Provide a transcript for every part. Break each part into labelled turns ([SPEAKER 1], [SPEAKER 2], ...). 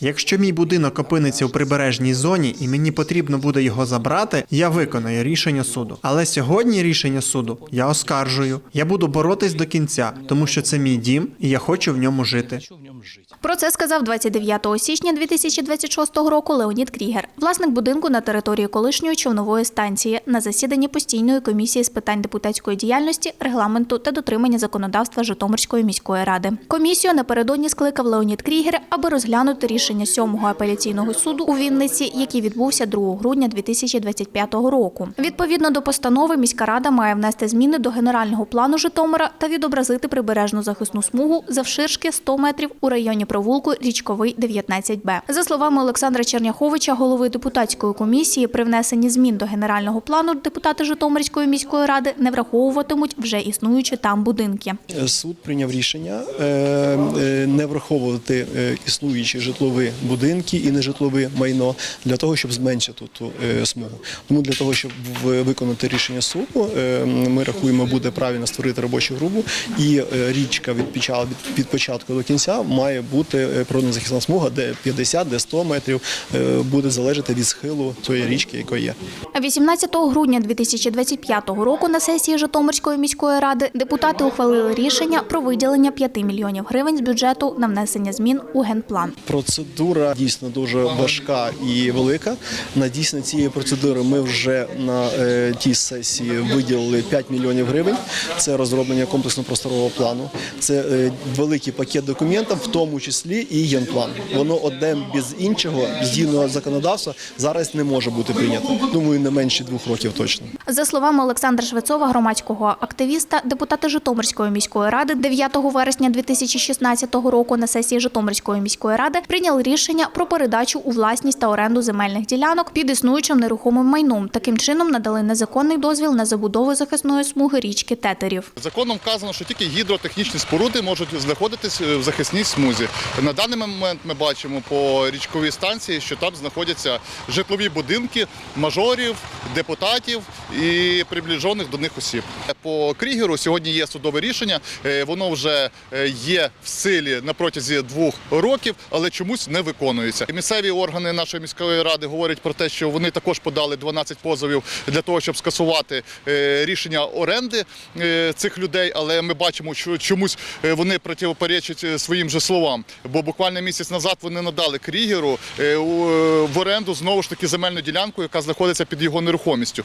[SPEAKER 1] Якщо мій будинок опиниться у прибережній зоні і мені потрібно буде його забрати, я виконаю рішення суду. Але сьогодні рішення суду я оскаржую. Я буду боротись до кінця, тому що це мій дім, і я хочу в ньому жити.
[SPEAKER 2] Про це сказав 29 січня 2026 року Леонід Крігер, власник будинку на території колишньої човнової станції, на засіданні постійної комісії з питань депутатської діяльності, регламенту та дотримання законодавства Житомирської міської ради. Комісію напередодні скликав Леонід Крігер, аби розглянути рішення сьомого апеляційного суду у Вінниці, який відбувся 2 грудня 2025 року. Відповідно до постанови, міська рада має внести зміни до генерального плану Житомира та відобразити прибережну захисну смугу завширшки 100 метрів у районі провулку Річковий 19Б. За словами Олександра Черняховича, голови депутатської комісії, при внесенні змін до генерального плану депутати Житомирської міської ради не враховуватимуть вже існуючі там будинки.
[SPEAKER 3] Суд прийняв рішення е, е, не враховувати е, існуючі житлові будинки і нежитлове майно для того, щоб зменшити ту е, смугу. Тому для того, щоб виконати рішення суду, е, ми рахуємо, буде правильно створити робочу групу, і е, річка від початку, до кінця має бути природно-захисна смуга, де 50, де 100 метрів буде залежати від схилу цієї річки, яка є.
[SPEAKER 2] 18 грудня 2025 року на сесії Житомирської міської ради депутати ухвалили рішення про виділення 5 мільйонів гривень з бюджету на внесення змін у генплан.
[SPEAKER 3] Процедура дійсно дуже важка і велика. На дійсно цієї процедури ми вже на е, тій сесії виділили 5 мільйонів гривень. Це розроблення комплексно просторового плану. Це е, великий пакет документів, в тому числі і генплан. Воно одне без іншого з дійного законодавства зараз не може бути прийнято. Думаю, не менше двох років точно.
[SPEAKER 2] За словами Олександра Швецова, громадського активіста, депутати Житомирської міської ради 9 вересня 2016 року на сесії Житомирської міської ради прийняли рішення про передачу у власність та оренду земельних ділянок під існуючим нерухомим майном. Таким чином надали незаконний дозвіл на забудову захисної смуги річки Тетерів.
[SPEAKER 4] Законом вказано, що тільки гідротехнічні споруди можуть знаходитись е, в захисній смузі. На даний момент ми бачимо по річковій станції, що там знаходяться житлові будинки мажорів, депутатів і приближених до них осіб. По Крігеру сьогодні є судове рішення. е, Воно вже е, є в силі на протязі двох років, але чомусь не виконується. Місцеві органи нашої міської ради говорять про те, що вони також подали 12 позовів для того, щоб скасувати е, рішення оренди цих людей, але ми бачимо, що чомусь вони противоречать е, своїм же словам. Бо буквально місяць назад вони надали Крігеру в оренду знову ж таки земельну ділянку, яка знаходиться під його нерухомістю.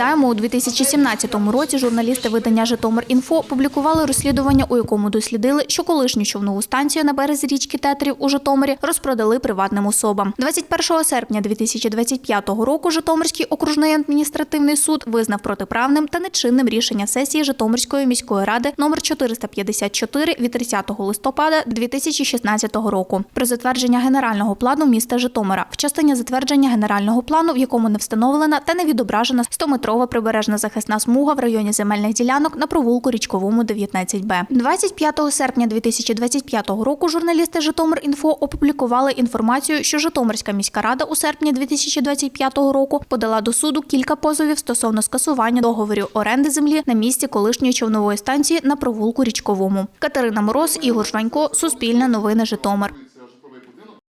[SPEAKER 2] Нагадаємо, у 2017 році журналісти видання Житомир.Інфо публікували розслідування, у якому дослідили, що колишню човнову станцію на березі річки Тетерів у Житомирі розпродали приватним особам. 21 серпня 2025 року Житомирський окружний адміністративний суд визнав протиправним та нечинним рішення сесії Житомирської міської ради номер 454 від 30 листопада 2016 року про затвердження генерального плану міста Житомира в частині затвердження генерального плану, в якому не встановлена та не відображена 100-метрова прибережна захисна смуга в районі земельних ділянок на провулку річковому 19Б. 25 серпня 2025 року журналісти Житомир.Інфо опублікували інформацію, що Житомирська міська рада у серпні 2025 року подала до суду кілька позовів стосовно скасування договорів оренди землі на місці колишньої човнової станції на провулку річковому. Катерина Мороз, Ігор Жванько, Суспільне новини Житомир.